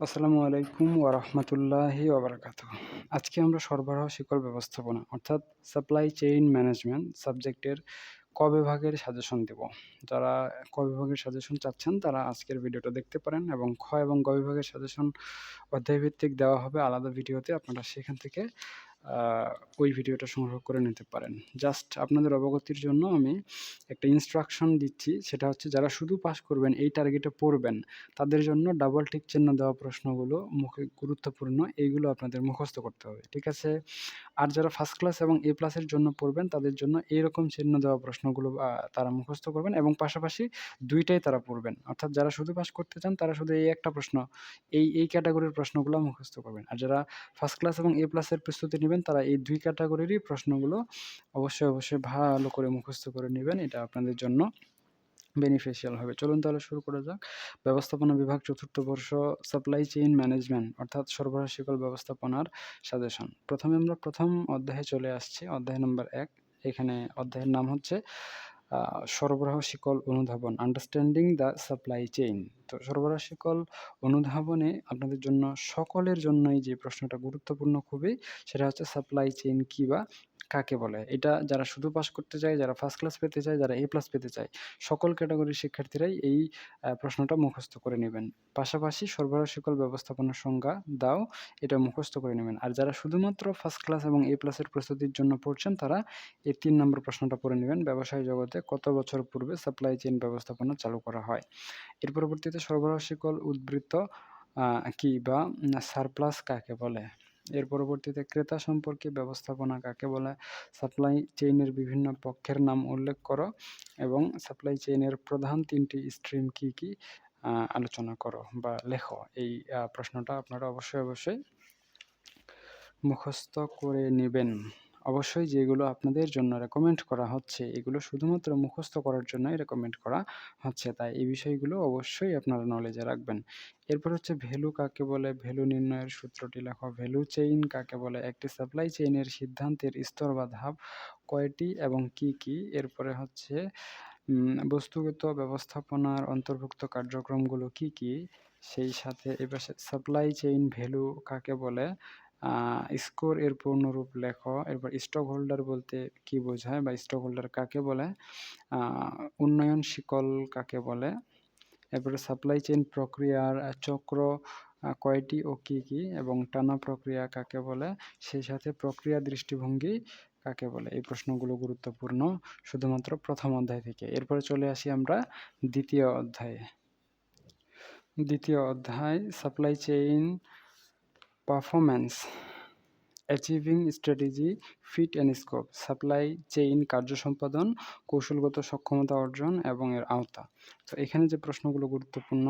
আসসালামু আলাইকুম ওয়া রাহমাতুল্লাহি ওয়া বারাকাতুহু। আজকে আমরা সরবরাহ শিকল ব্যবস্থাপনা অর্থাৎ সাপ্লাই চেইন ম্যানেজমেন্ট সাবজেক্টের ক বিভাগের সাজেশন দেব যারা ক বিভাগের সাজেশন চাচ্ছেন, তারা আজকের ভিডিওটা দেখতে পারেন এবং খ এবং গ বিভাগের সাজেশন অধ্যায়ভিত্তিক দেওয়া হবে আলাদা ভিডিওতে। আপনারা সেখান থেকে ওই ভিডিওটা সংগ্রহ করে নিতে পারেন। জাস্ট আপনাদের অবগতির জন্য আমি একটা ইনস্ট্রাকশন দিচ্ছি। সেটা হচ্ছে যারা শুধু পাস করবেন এই টার্গেটে পড়বেন, তাদের জন্য ডাবল টিক চিহ্ন দেওয়া প্রশ্নগুলো মুখে গুরুত্বপূর্ণ এইগুলো আপনাদের মুখস্থ করতে হবে। ঠিক আছে? আর যারা ফার্স্ট ক্লাস এবং এ প্লাসের জন্য পড়বেন তাদের জন্য এইরকম চিহ্ন দেওয়া প্রশ্নগুলো তারা মুখস্থ করবেন এবং পাশাপাশি দুইটাই তারা পড়বেন। অর্থাৎ যারা শুধু পাস করতে চান তারা শুধু এই একটা প্রশ্ন এই, এই ক্যাটাগরির প্রশ্নগুলো মুখস্থ করবেন। আর যারা ফার্স্ট ক্লাস এবং এ প্লাসের প্রস্তুতি নিবেন তারা এই দুই ক্যাটাগরিরই প্রশ্নগুলো অবশ্যই, অবশ্যই ভালো করে মুখস্থ করে নেবেন এটা আপনাদের জন্য বেনিফিশিয়াল হবে। চলুন তাহলে শুরু করা যাক। ব্যবস্থাপনা বিভাগ চতুর্থ বর্ষ সাপ্লাই চেইন ম্যানেজমেন্ট অর্থাৎ সরবরাহ শিকল ব্যবস্থাপনার সাজেশন। প্রথমে আমরা প্রথম অধ্যায়ে চলে আসছি। অধ্যায় নম্বর এক এখানে অধ্যায়ের নাম হচ্ছে সরবরাহ শিকল অনুধাবন আন্ডারস্ট্যান্ডিং দ্য সাপ্লাই চেইন। তো সরবরাহ শিকল অনুধাবনে আপনাদের জন্য, সকলের জন্যই যে প্রশ্নটা গুরুত্বপূর্ণ খুবই, সেটা হচ্ছে সাপ্লাই চেইন কী বা কাকে বলে? এটা যারা শুধু পাস করতে চায়, যারা ফার্স্ট ক্লাস পেতে চায়, যারা এ প্লাস পেতে চায়, সকল ক্যাটেগরির শিক্ষার্থীরাই এই প্রশ্নটা মুখস্থ করে নেবেন পাশাপাশি সরবরাহ শিকল ব্যবস্থাপনার সংজ্ঞা দাও, এটা মুখস্থ করে নেবেন আর যারা শুধুমাত্র ফার্স্ট ক্লাস এবং এ প্লাসের প্রস্তুতির জন্য পড়ছেন তারা এই তিন নম্বর প্রশ্নটা পড়ে নিবেন। ব্যবসায় জগতে কত বছর পূর্বে সাপ্লাই চেইন ব্যবস্থাপনা চালু করা হয়? এর পরবর্তীতে সরবরাহ শিকল উদ্বৃত্ত কী বা সারপ্লাস কাকে বলে? এর পরবর্তীতে ক্রেতা সম্পর্কে ব্যবস্থাপনা কাকে বলে? সাপ্লাই চেইনের বিভিন্ন পক্ষের নাম উল্লেখ করো এবং সাপ্লাই চেইনের প্রধান তিনটি স্ট্রিম কি কি আলোচনা করো বা লেখো। এই প্রশ্নটা আপনারা অবশ্যই, অবশ্যই মুখস্থ করে নিবেন। অবশ্যই যেগুলো আপনাদের জন্য রেকমেন্ড করা হচ্ছে এগুলো শুধুমাত্র মুখস্থ করার জন্যই রেকমেন্ড করা হচ্ছে। তাই এই বিষয়গুলো অবশ্যই আপনারা নলেজে রাখবেন। এরপর হচ্ছে ভ্যালু কাকে বলে? ভ্যালু নির্ণয়ের সূত্রটি লেখো। ভ্যালু চেইন কাকে বলে? একটি সাপ্লাই চেইনের সিদ্ধান্তের স্তর বা ধাপ কয়টি এবং কী, কী? এরপরে হচ্ছে বস্তুগত ব্যবস্থাপনার অন্তর্ভুক্ত কার্যক্রমগুলো কী, কী? সেই সাথে এবার সাপ্লাই চেইন ভ্যালু কাকে বলে? স্কোর এর পূর্ণরূপ লেখ এরপর স্টক হোল্ডার বলতে কী বোঝায় বা স্টক হোল্ডার কাকে বলে? উন্নয়ন শিকল কাকে বলে? এরপরে সাপ্লাই চেইন প্রক্রিয়ার চক্র কয়টি ও কী, কী? এবং টানা প্রক্রিয়া কাকে বলে? সেই সাথে প্রক্রিয়া দৃষ্টিভঙ্গি কাকে বলে? এই প্রশ্নগুলো গুরুত্বপূর্ণ শুধুমাত্র প্রথম অধ্যায় থেকে। এরপরে চলে আসি আমরা দ্বিতীয় অধ্যায়ে। দ্বিতীয় অধ্যায় supply chain performance achieving strategy fit and scope supply chain কার্য সম্পাদন, কৌশলগত সক্ষমতা অর্জন এবং এর আওতা। তো এখানে যে প্রশ্নগুলো গুরুত্বপূর্ণ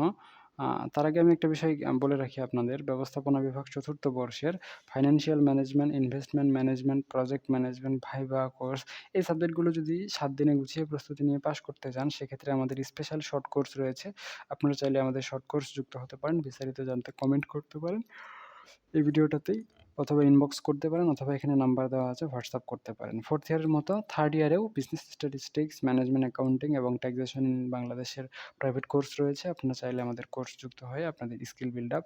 তার আগে আমি একটা বিষয় বলে রাখি আপনাদের ব্যবস্থাপনা বিভাগ চতুর্থ বর্ষের financial management, investment management, project management, viva course এই সাবজেক্টগুলো যদি সাত দিনে গুছিয়ে প্রস্তুতি নিয়ে পাশ করতে চান সেক্ষেত্রে আমাদের স্পেশাল শর্ট কোর্স রয়েছে। আপনারা চাইলে আমাদের শর্ট কোর্স যুক্ত হতে পারেন। বিস্তারিত জানতে কমেন্ট করতে পারেন এই ভিডিওটাতেই। অথবা ইনবক্স করতে পারেন অথবা এখানে নাম্বার দেওয়া আছে হোয়াটসঅ্যাপ করতে পারেন। ফোর্থ ইয়ারের মতো থার্ড ইয়ারেও বিজনেস স্ট্যাটিস্টিক্স, ম্যানেজমেন্ট অ্যাকাউন্টিং এবং ট্যাক্সেশন ইন বাংলাদেশের প্রাইভেট কোর্স রয়েছে। আপনারা চাইলে আমাদের কোর্স যুক্ত হয়ে আপনাদের স্কিল বিল্ড আপ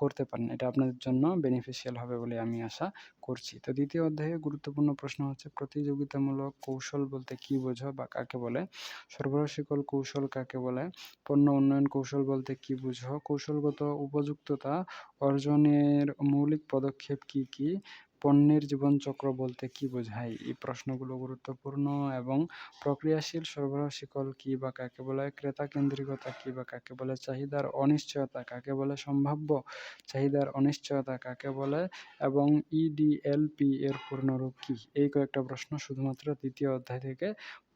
করতে পারেন। এটা আপনাদের জন্য বেনিফিশিয়াল হবে বলে আমি আশা করছি। তো দ্বিতীয় অধ্যায়ে গুরুত্বপূর্ণ প্রশ্ন হচ্ছে প্রতিযোগিতামূলক কৌশল বলতে কী বোঝো বা কাকে বলে? সরবরাহ শিকল কৌশল কাকে বলে? পণ্য উন্নয়ন কৌশল বলতে কী বুঝো? কৌশলগত উপযুক্ততা অর্জনের মৌলিক পদক্ষেপ কী, কী? পণ্যের জীবনচক্র বলতে কী বোঝায়? এই প্রশ্নগুলো গুরুত্বপূর্ণ এবং প্রক্রিয়াশীল সরবরাহ শিকল কী বা কাকে বলে? ক্রেতা কেন্দ্রিকতা কী বা কাকে বলে? চাহিদার অনিশ্চয়তা কাকে বলে? সম্ভাব্য চাহিদার অনিশ্চয়তা কাকে বলে? এবং ইডিএলপি এর পূর্ণরূপ কী? এই কয়েকটা প্রশ্ন শুধুমাত্র দ্বিতীয় অধ্যায় থেকে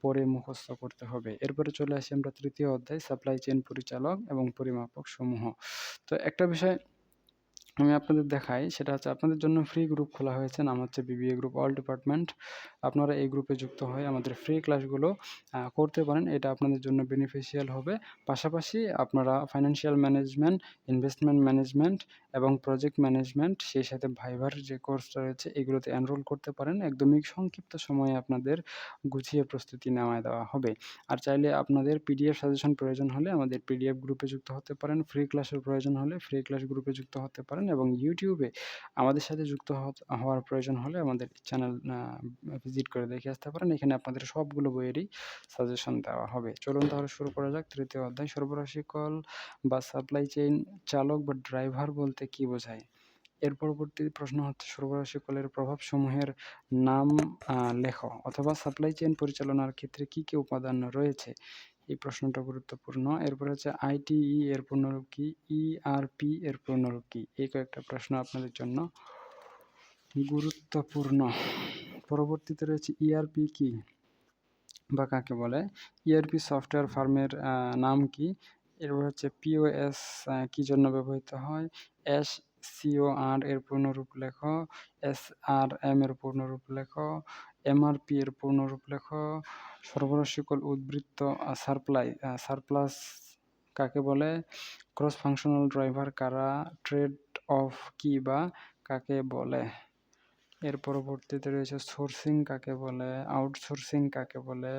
পরে মুখস্থ করতে হবে। এরপরে চলে আসি আমরা তৃতীয় অধ্যায় সাপ্লাই চেইন পরিচালক এবং পরিমাপক সমূহ। তো একটা বিষয় আমি আপনাদের দেখাই, সেটা হচ্ছে আপনাদের জন্য ফ্রি গ্রুপ খোলা হয়েছে, নাম হচ্ছে বিবিএ গ্রুপ অল ডিপার্টমেন্ট আপনারা এই গ্রুপে যুক্ত হয়ে আমাদের ফ্রি ক্লাসগুলো করতে পারেন, এটা আপনাদের জন্য বেনিফিশিয়াল হবে। পাশাপাশি আপনারা ফাইন্যান্সিয়াল ম্যানেজমেন্ট ইনভেস্টমেন্ট ম্যানেজমেন্ট এবং প্রজেক্ট ম্যানেজমেন্ট সেই সাথে ভাইভার যে কোর্সটা রয়েছে, এগুলোতে এনরোল করতে পারেন। একদমই সংক্ষিপ্ত সময়ে আপনাদের গুছিয়ে প্রস্তুতি নেওয়ায় দেওয়া হবে। আর চাইলে আপনাদের পিডিএফ সাজেশন প্রয়োজন হলে আমাদের পিডিএফ গ্রুপে যুক্ত হতে পারেন। ফ্রি ক্লাসের প্রয়োজন হলে ফ্রি ক্লাস গ্রুপে যুক্ত হতে পারেন। এবং ইউটিউবে আমাদের সাথে যুক্ত হওয়ার প্রয়োজন হলে আমাদের চ্যানেল ভিজিট করে দেখে আসতে পারেন। এখানে আপনাদের সবগুলো বইয়েরই সাজেশন দেওয়া হবে। চলুন তাহলে শুরু করা যাক। তৃতীয় অধ্যায়, সরবরাশি কল বা সাপ্লাই চেইন চালক বা ড্রাইভার বলতে কি বোঝায়? এর পরবর্তী প্রশ্ন হচ্ছে, সরবরাশি কলের প্রভাবসমূহের নাম লেখ অথবা সাপ্লাই চেইন পরিচালনার ক্ষেত্রে কি কি উপাদান রয়েছে? এই প্রশ্নটা গুরুত্বপূর্ণ। এরপর হচ্ছে আইটিই এর পূর্ণরূপ কি? ইআরপি এর পূর্ণরূপ কি? এই কয়েকটা প্রশ্ন আপনাদের জন্য গুরুত্বপূর্ণ। পরবর্তীতে রয়েছে ইআরপি কি বা কাকে বলে? ইআরপি সফটওয়্যার ফার্মের নাম কি? এরপর হচ্ছে পিওএস কি জন্য ব্যবহৃত হয়? এস সিও আর এর পূর্ণরূপ লেখ। এস আর এম এর পূর্ণরূপ লেখ। এমআরপি এর পূর্ণরূপ লেখ সরবরাশিকল উদ্বৃত্ত সারপ্লাই সারপ্লাস কাকে বলে? ক্রস ফাংশনাল ড্রাইভার কারা? ট্রেড অফ কি বা কাকে বলে? এর পরবর্তীতে রয়েছে সোর্সিং কাকে বলে? আউটসোর্সিং কাকে বলে?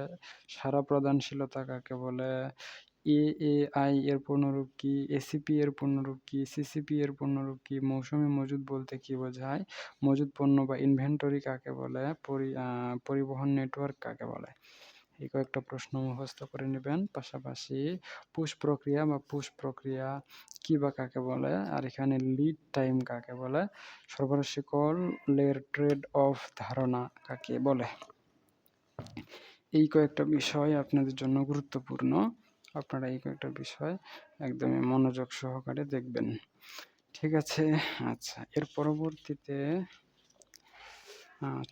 সারা প্রদানশীলতা কাকে বলে? এএআই এর পূর্ণরূপ কি? এসিপি এর পূর্ণরূপ কি? সিসিপি এর পূর্ণরূপ কি? মৌসুমি মজুদ বলতে কি বোঝায়? মজুদ পণ্য বা ইনভেন্টরি কাকে বলে? পরিবহন নেটওয়ার্ক কাকে বলে? এই কয়েকটা প্রশ্ন মুখস্থ করে নেবেন। পাশাপাশি পুশ প্রক্রিয়া বা পুশ প্রক্রিয়া কী বা কাকে বলে? আর এখানে লিড টাইম কাকে বলে? সরবরাহ লের ট্রেড অফ ধারণা কাকে বলে? এই কয়েকটা বিষয় আপনাদের জন্য গুরুত্বপূর্ণ। আপনারা এই কয়েকটা বিষয় একদমই মনোযোগ সহকারে দেখবেন। ঠিক আছে আচ্ছা এর পরবর্তীতে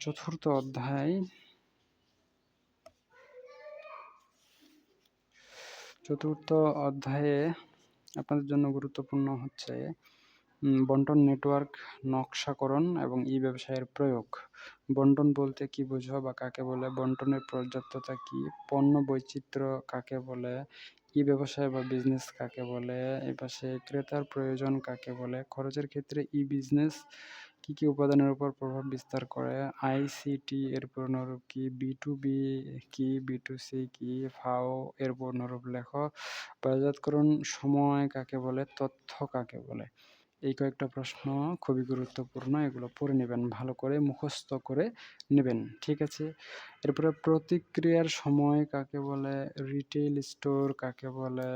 চতুর্থ অধ্যায়। চতুর্থ অধ্যায়ে আপনাদের জন্য গুরুত্বপূর্ণ হচ্ছে বন্টন নেটওয়ার্ক নকশাকরণ এবং ই ব্যবসায়ের প্রয়োগ। বন্টন বলতে কি বোঝো বা কাকে বলে? বন্টনের পর্যাপ্ততা কি? পণ্য বৈচিত্র্য কাকে বলে? ই ব্যবসায় বা বিজনেস কাকে বলে? এ পাশে ক্রেতার প্রয়োজন কাকে বলে? খরচের ক্ষেত্রে ই বিজনেস কি কি উপাদানের উপর প্রভাব বিস্তার করে? আইসিটি এর পূর্ণরূপ কি? বি টু বি কি? বি টু সি কি? ফাও এর পূর্ণরূপ লেখ। বাজাতকরণ সময় কাকে বলে? তথ্য কাকে বলে? এই কয়েকটা প্রশ্ন খুবই গুরুত্বপূর্ণ, এগুলো পড়ে নেবেন, ভালো করে মুখস্থ করে নেবেন, ঠিক আছে? এরপরে প্রতিক্রিয়ার সময় কাকে বলে রিটেল স্টোর কাকে বলে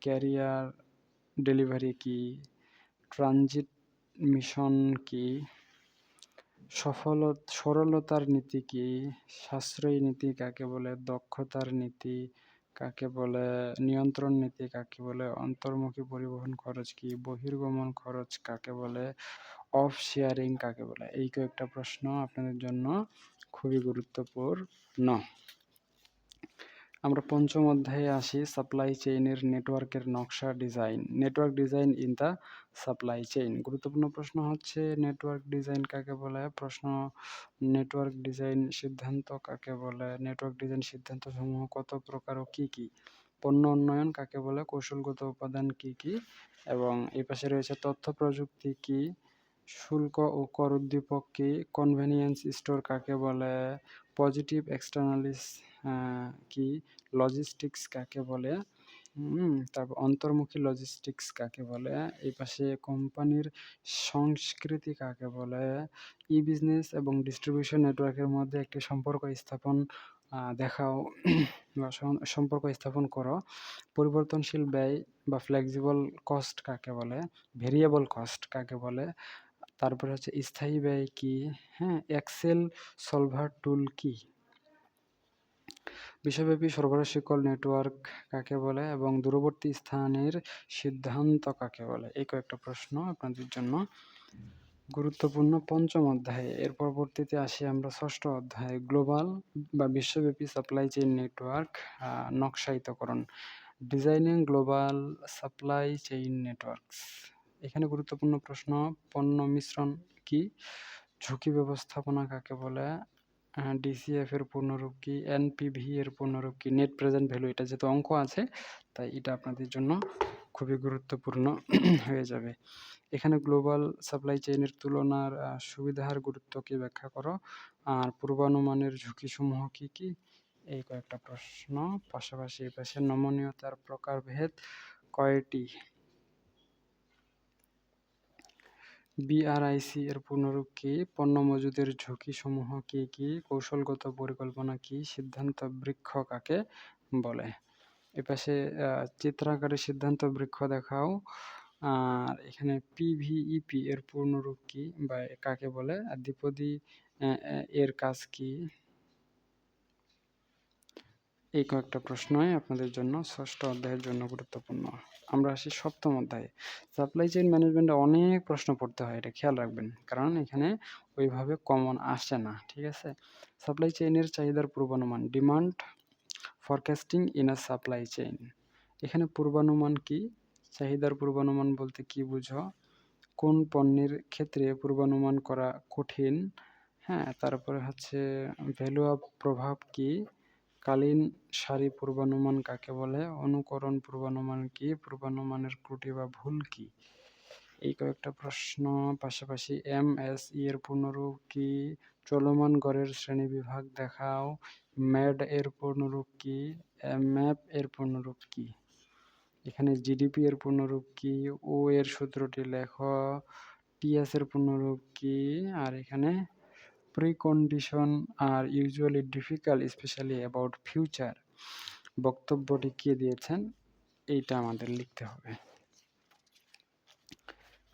ক্যারিয়ার ডেলিভারি কি ট্রানজিট মিশন কি সফল সরলতার নীতি কি, সাশ্রয়ী নীতি কাকে বলে, দক্ষতার নীতি কাকে বলে নিয়ন্ত্রণ নীতি, কাকে বলে অন্তর্মুখী পরিবহন খরচ কি, বহির্গমন খরচ কাকে বলে অফ শেয়ারিং কাকে বলে, এই কয়েকটা প্রশ্ন আপনাদের জন্য খুবই গুরুত্বপূর্ণ। আমরা পঞ্চম অধ্যায়ে আসি সাপ্লাই চেইনের নেটওয়ার্কের নকশা design network design in the supply chain গুরুত্বপূর্ণ প্রশ্ন হচ্ছে নেটওয়ার্ক ডিজাইন কাকে বলে? প্রশ্ন নেটওয়ার্ক ডিজাইন সিদ্ধান্ত কাকে বলে? নেটওয়ার্ক ডিজাইন সিদ্ধান্ত সমূহ কত প্রকার ও কী কী? পণ্য উন্নয়ন কাকে বলে? কৌশলগত উপাদান কি কি? এবং এই পাশে রয়েছে তথ্য প্রযুক্তি কি? শুল্ক ও কর উদ্দীপক কি কনভেনিয়েন্স স্টোর কাকে বলে? পজিটিভ এক্সটার্নালিস কি? লজিস্টিক্স কাকে বলে? তারপর অন্তর্মুখী লজিস্টিক্স কাকে বলে? এই পাশে কোম্পানির সংস্কৃতি কাকে বলে? ই বিজনেস এবং ডিস্ট্রিবিউশন নেটওয়ার্কের মধ্যে একটি সম্পর্ক স্থাপন দেখাও, বা সম্পর্ক স্থাপন করো। পরিবর্তনশীল ব্যয় বা ফ্লেক্সিবল কস্ট কাকে বলে? ভেরিয়েবল কস্ট কাকে বলে? তারপরে হচ্ছে স্থায়ী ব্যয় কি? হ্যাঁ এক্সেল সলভার টুল কি? বিশ্বব্যাপী সরবরাহ শিকল নেটওয়ার্ক কাকে বলে এবং দূরবর্তী স্থানের সিদ্ধান্ত কাকে বলে? এই কয়েকটা প্রশ্ন আপনাদের জন্য। গুরুত্বপূর্ণ পঞ্চম অধ্যায়ে। এর পরবর্তীতে আসি আমরা ষষ্ঠ অধ্যায়ে। গ্লোবাল বা বিশ্বব্যাপী supply chain network নকশায়িতকরণ। Designing global supply chain networks এখানে গুরুত্বপূর্ণ প্রশ্ন, পণ্য মিশ্রণ কি? ঝুঁকি ব্যবস্থাপনা কাকে বলে? ডিসিএফ এর পূর্ণরূপ কি? এনপিভি এর পূর্ণরূপ কি? নেট প্রেজেন্ট ভ্যালু এটা যেহেতু অঙ্ক আছে, তাই এটা আপনাদের জন্য খুবই গুরুত্বপূর্ণ হয়ে যাবে। এখানে গ্লোবাল সাপ্লাই চেইনের তুলনার সুবিধার গুরুত্ব কি ব্যাখ্যা করো? আর পূর্বানুমানের ঝুঁকিসমূহ কি কি? এই কয়েকটা প্রশ্ন, পাশাপাশি এই পাশে নমনীয়তার প্রকারভেদ কয়টি? বিআরআইসি এর পূর্ণরূপ কি? পণ্য মজুদের ঝুঁকি সমূহ কি কি? কৌশলগত পরিকল্পনা কি? সিদ্ধান্ত বৃক্ষ কাকে বলে? এপাশে চিত্রাকারে সিদ্ধান্ত বৃক্ষ দেখাও। আর এখানে পিভিইপি এর পূর্ণরূপ কি বা কাকে বলে? আর দ্বিপদী এর কাজ কি? এই কয়েকটা প্রশ্নই আপনাদের জন্য ষষ্ঠ অধ্যায়ের জন্য গুরুত্বপূর্ণ। আমরা আসি সপ্তম অধ্যায়ে। সাপ্লাই চেইন ম্যানেজমেন্টে অনেক প্রশ্ন পড়তে হয়, এটা খেয়াল রাখবেন। কারণ এখানে ওইভাবে কমন আসে না, ঠিক আছে? সাপ্লাই চেইনের চাহিদার পূর্বানুমান demand forecasting in a supply chain এখানে পূর্বানুমান কি? চাহিদার পূর্বানুমান বলতে কি বুঝো? কোন পণ্যের ক্ষেত্রে পূর্বানুমান করা কঠিন? হ্যাঁ তারপরে হচ্ছে ভ্যালু অফ প্রভাব কি? কালীন সারি পূর্বানুমান কাকে বলে? অনুকরণ পূর্বানুমান কি? পূর্বানুমানের ত্রুটি বা ভুল কি? এই কয়েকটা প্রশ্ন পাশাপাশি এম এস ই এর পূর্ণরূপ কি? চলমান গড়ের শ্রেণি বিভাগ দেখাও। ম্যাড এর পূর্ণরূপ কি? ম্যাপ এর পূর্ণরূপ কি? এখানে জিডিপি এর পূর্ণরূপ কি? ও এর সূত্রটি লেখ। টিএস এর পূর্ণরূপ কি? আর এখানে precondition are usually difficult specially about future বক্তব্যটি কে দিয়েছেন? এইটা আমাদের লিখতে হবে।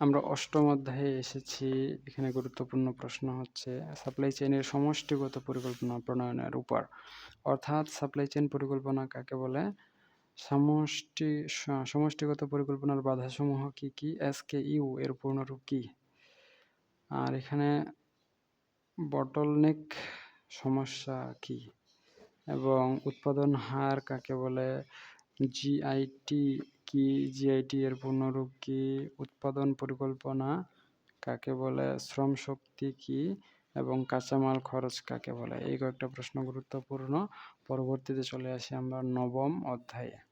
আমরা অষ্টম অধ্যায়ে এসেছি। এখানে গুরুত্বপূর্ণ প্রশ্ন হচ্ছে সাপ্লাই চেইনের সমষ্টিগত পরিকল্পনা প্রণয়নের উপর। অর্থাৎ সাপ্লাই চেইন পরিকল্পনা কাকে বলে? সমষ্টি, সমষ্টিগত পরিকল্পনার বাধাসমূহ কি কি? এস কে ইউ এর পূর্ণরূপ কি? আর এখানে বটলনেক সমস্যা কি? এবং উৎপাদন হার কাকে বলে? জিআইটি কি? জিআইটি এর পূর্ণরূপ কি? উৎপাদন পরিকল্পনা কাকে বলে? শ্রম শক্তি কি? এবং কাঁচামাল খরচ কাকে বলে? এই কয়েকটা প্রশ্ন গুরুত্বপূর্ণ। পরবর্তীতে চলে আসি আমরা নবম অধ্যায়ে।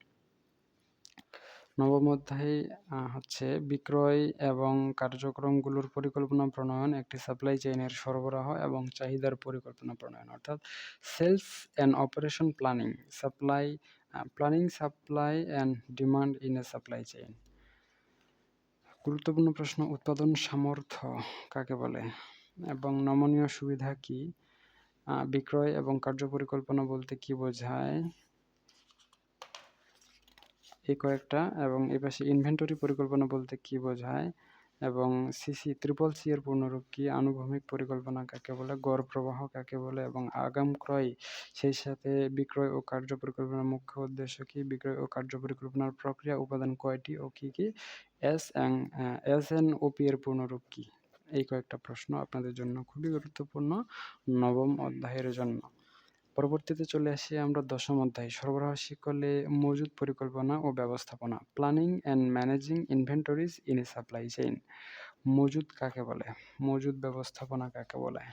নবম অধ্যায় হচ্ছে বিক্রয় এবং কার্যক্রমগুলোর পরিকল্পনা প্রণয়ন, একটি সাপ্লাই চেইনের সরবরাহ এবং চাহিদার পরিকল্পনা প্রণয়ন। অর্থাৎ sales and operation planning supply planning supply and demand in a supply chain গুরুত্বপূর্ণ প্রশ্ন, উৎপাদন সামর্থ্য কাকে বলে? এবং নমনীয় সুবিধা কি? বিক্রয় এবং কার্যপরিকল্পনা বলতে কি বোঝায়? এই কয়েকটা এবং এই পাশে ইনভেন্টরি পরিকল্পনা বলতে কি বোঝায় এবং সিসি ত্রিপল সি এর পূর্ণরূপ কি, আনুভূমিক পরিকল্পনা কাকে বলে, গড় প্রবাহ কাকে বলে এবং আগাম ক্রয়, সেই সাথে বিক্রয় ও কার্য পরিকল্পনার মুখ্য উদ্দেশ্য কি, বিক্রয় ও কার্য পরিকল্পনার প্রক্রিয়া উপাদান কয়টি ও কি কি S N S N OP এর পূর্ণরূপ কি? এই কয়েকটা প্রশ্ন আপনাদের জন্য খুবই গুরুত্বপূর্ণ নবম অধ্যায়ের জন্য। পরবর্তীতে চলে আসি আমরা দশম অধ্যায়। সরবরাহ শিকলে মজুদ পরিকল্পনা ও ব্যবস্থাপনা planning and managing inventories in a supply chain মজুদ কাকে বলে? মজুদ ব্যবস্থাপনা কাকে বলে?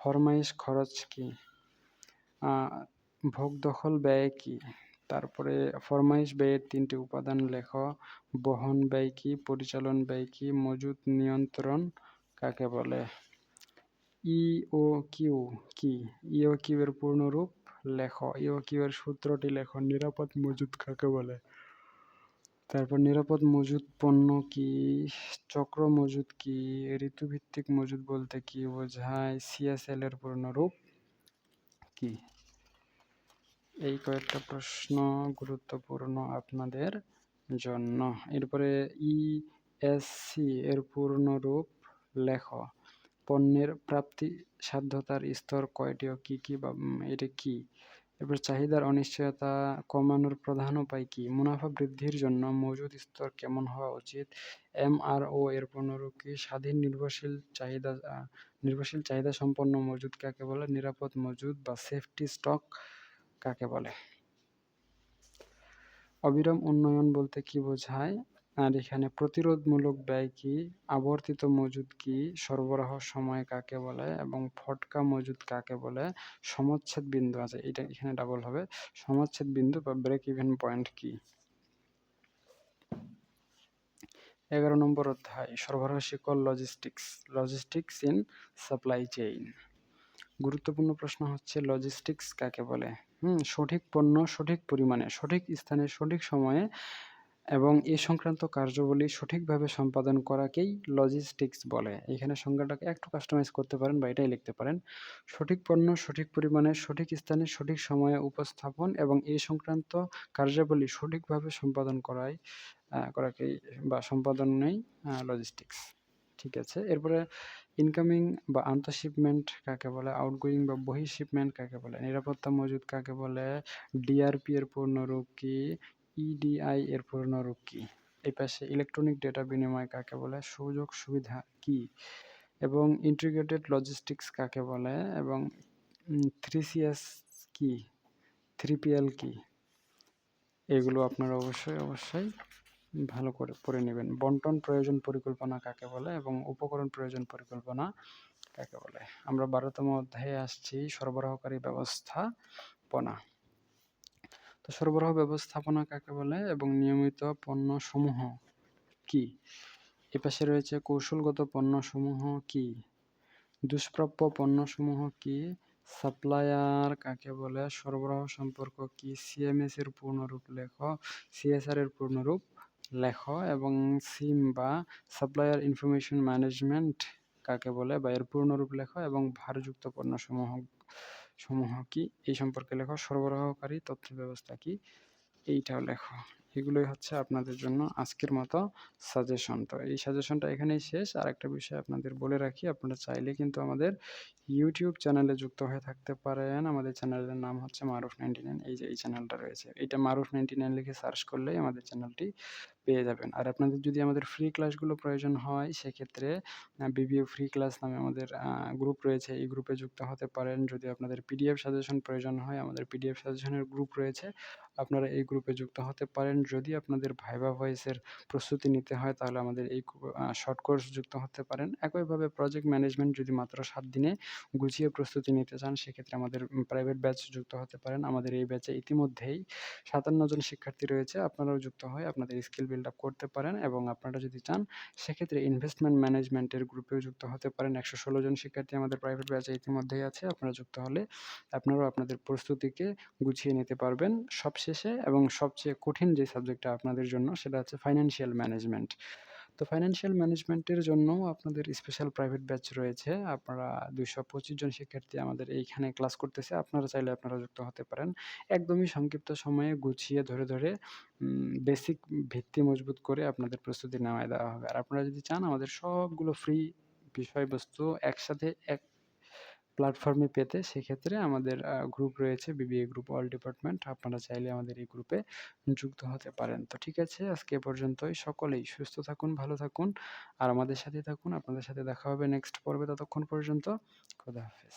ফরমাইশ খরচ কি? ভোগ দখল ব্যয় কি? তারপরে ফরমাইশ ব্যয়ের তিনটি উপাদান লেখ। বহন ব্যয় কি? পরিচালন ব্যয় কি? মজুদ নিয়ন্ত্রণ কাকে বলে? ইও কিউ কি? ইও কিউ এর পূর্ণরূপ লেখ। ইও কিউ এর সূত্রটি লেখ। নিরাপদ মজুদ কাকে বলে? তারপর নিরাপদ মজুদ পণ্য কি? চক্র মজুদ কি? ঋতুভিত্তিক মজুদ বলতে কি বোঝায়? সিএসএল এর পূর্ণরূপ কি? এই কয়েকটা প্রশ্ন গুরুত্বপূর্ণ আপনাদের জন্য। এরপরে ইএসসি এর পূর্ণরূপ লেখ। পণ্যের প্রাপ্তি সাধ্যতার স্তর কয়টি ও কী কী বা এটা কী? এরপর চাহিদার অনিশ্চয়তা কমানোর প্রধান উপায় কী? মুনাফা বৃদ্ধির জন্য মজুদ স্তর কেমন হওয়া উচিত? এমআরও এর পুনরূপ কি? স্বাধীন নির্ভরশীল চাহিদা নির্ভরশীল চাহিদা সম্পন্ন মজুদ কাকে বলে? নিরাপদ মজুদ বা সেফটি স্টক কাকে বলে? অবিরাম উন্নয়ন বলতে কি বোঝায়? আর এখানে প্রতিরোধমূলক ব্যয় কি? আবর্তিত মজুদ কি? সরবরাহ সময় কাকে বলে? এবং ফটকা মজুদ কাকে বলে? সমচ্ছেদ বিন্দু আছে, এটা এখানে ডাবল হবে। সমচ্ছেদ বিন্দু বা ব্রেক ইভেন পয়েন্ট কি? এগারো নম্বর অধ্যায়, সরবরাহ শিকল logistics logistics in supply chain গুরুত্বপূর্ণ প্রশ্ন হচ্ছে লজিস্টিক্স কাকে বলে? হুম, সঠিক পণ্য সঠিক পরিমাণে, সঠিক স্থানে, সঠিক সময়ে এবং এ সংক্রান্ত কার্যবলী সঠিকভাবে সম্পাদন করাকেই লজিস্টিক্স বলে। এখানে সংজ্ঞাটাকে একটু কাস্টমাইজ করতে পারেন বা এটাই লিখতে পারেন। সঠিক পণ্য, সঠিক পরিমাণে, সঠিক স্থানে, সঠিক সময়ে উপস্থাপন এবং এই সংক্রান্ত কার্যাবলী সঠিকভাবে সম্পাদন করাই করাকেই বা সম্পাদনেই লজিস্টিক্স ঠিক আছে? এরপরে ইনকামিং বা আন্তঃশিপমেন্ট কাকে বলে? আউটগোয়িং বা বহিঃশিপমেন্ট কাকে বলে? নিরাপত্তা মজুদ কাকে বলে? ডিআরপি এর পূর্ণরূপ কি? ইডিআই e এর পূর্ণরূপ কি? এই পাশে ইলেকট্রনিক ডেটা বিনিময় কাকে বলে? সুযোগ সুবিধা কি? এবং ইন্টিগ্রেটেড লজিস্টিক্স কাকে বলে? এবং থ্রি সিএস কি? থ্রি পিএল কি? এগুলো আপনারা অবশ্যই অবশ্যই ভালো করে পড়ে নেবেন। বন্টন প্রয়োজন পরিকল্পনা কাকে বলে? এবং উপকরণ প্রয়োজন পরিকল্পনা কাকে বলে? আমরা বারোতম অধ্যায়ে আসছি সরবরাহকারী ব্যবস্থাপনা। তো সরবরাহ ব্যবস্থাপনা কাকে বলে এবং নিয়মিত পণ্য সমূহ কি? এ পাশে রয়েছে কৌশলগত পণ্য সমূহ কি? দুষ্প্রাপ্য পণ্য সমূহ কি? সাপ্লায়ার কাকে বলে? সরবরাহ সম্পর্ক কি? সিএমএস এর পূর্ণরূপ লেখ সিএসআর এর পূর্ণরূপ লেখ এবং সিম বা সাপ্লায়ার ইনফরমেশন ম্যানেজমেন্ট কাকে বলে? বা এর পূর্ণরূপ লেখ এবং ভারযুক্ত পণ্য সমূহ কি? এই সম্পর্কে লেখো। সরবরাহকারী তথ্য ব্যবস্থা কি? এইটাও লেখো। এগুলোই হচ্ছে আপনাদের জন্য আজকের মতো সাজেশন তো এই সাজেশনটা এখানেই শেষ। আর একটা বিষয় আপনাদের বলে রাখি, আপনারা চাইলে কিন্তু আমাদের ইউটিউব চ্যানেলে যুক্ত হয়ে থাকতে পারেন। আমাদের চ্যানেলের নাম হচ্ছে মারুফ নাইনটি নাইন। এই যে, এই চ্যানেলটা রয়েছে। এইটা মারুফ নাইনটি নাইন লিখে সার্চ করলেই আমাদের চ্যানেলটি পেয়ে যাবেন। আর আপনাদের যদি আমাদের ফ্রি ক্লাসগুলো প্রয়োজন হয়, সেক্ষেত্রে বিবিএ ফ্রি ক্লাস নামে আমাদের গ্রুপ রয়েছে। এই গ্রুপে যুক্ত হতে পারেন। যদি আপনাদের পিডিএফ সাজেশন প্রয়োজন হয়, আমাদের পিডিএফ সাজেশনের গ্রুপ রয়েছে। আপনারা এই গ্রুপে যুক্ত হতে পারেন। যদি আপনাদের ভাইবা ভয়েসের প্রস্তুতি নিতে হয়, তাহলে আমাদের এই শর্ট কোর্স যুক্ত হতে পারেন। একইভাবে প্রজেক্ট ম্যানেজমেন্ট যদি মাত্র সাত দিনে গুছিয়ে প্রস্তুতি নিতে চান, সেক্ষেত্রে আমাদের প্রাইভেট ব্যাচ যুক্ত হতে পারেন। আমাদের এই ব্যাচে ইতিমধ্যেই সাতান্ন জন শিক্ষার্থী রয়েছে। আপনারাও যুক্ত হয়ে আপনাদের স্কিল বিল্ড আপ করতে পারেন এবং আপনারা যদি চান, সেক্ষেত্রে ইনভেস্টমেন্ট ম্যানেজমেন্টের গ্রুপেও যুক্ত হতে পারেন। একশো ষোলো জন শিক্ষার্থী আমাদের প্রাইভেট ব্যাচে ইতিমধ্যেই আছে, আপনারা যুক্ত হলে আপনারাও আপনাদের প্রস্তুতিকে গুছিয়ে নিতে পারবেন সবশেষে এবং সবচেয়ে কঠিন যে সাবজেক্টটা আপনাদের জন্য, সেটা হচ্ছে ফাইন্যান্সিয়াল ম্যানেজমেন্ট তো ফাইন্যান্সিয়াল ম্যানেজমেন্টের জন্য আপনাদের স্পেশাল প্রাইভেট ব্যাচ রয়েছে। আপনারা দুইশো পঁচিশ জন শিক্ষার্থী আমাদের এইখানে ক্লাস করতেছে। আপনারা চাইলে আপনারা যুক্ত হতে পারেন। একদমই সংক্ষিপ্ত সময়ে গুছিয়ে ধরে ধরে বেসিক ভিত্তি মজবুত করে আপনাদের প্রস্তুতি নেওয়ায় দেওয়া হবে। আর আপনারা যদি চান আমাদের সবগুলো ফ্রি বিষয়বস্তু একসাথে এক প্ল্যাটফর্মে পেতে সেক্ষেত্রে আমাদের গ্রুপ রয়েছে বিবিএ গ্রুপ অল ডিপার্টমেন্ট আপনারা চাইলে আমাদের এই গ্রুপে যুক্ত হতে পারেন। তো ঠিক আছে, আজকে পর্যন্তই। সকলেই সুস্থ থাকুন, ভালো থাকুন, আর আমাদের সাথে থাকুন। আপনাদের সাথে দেখা হবে নেক্সট পর্বে ততক্ষণ পর্যন্ত। খোদা হাফেজ।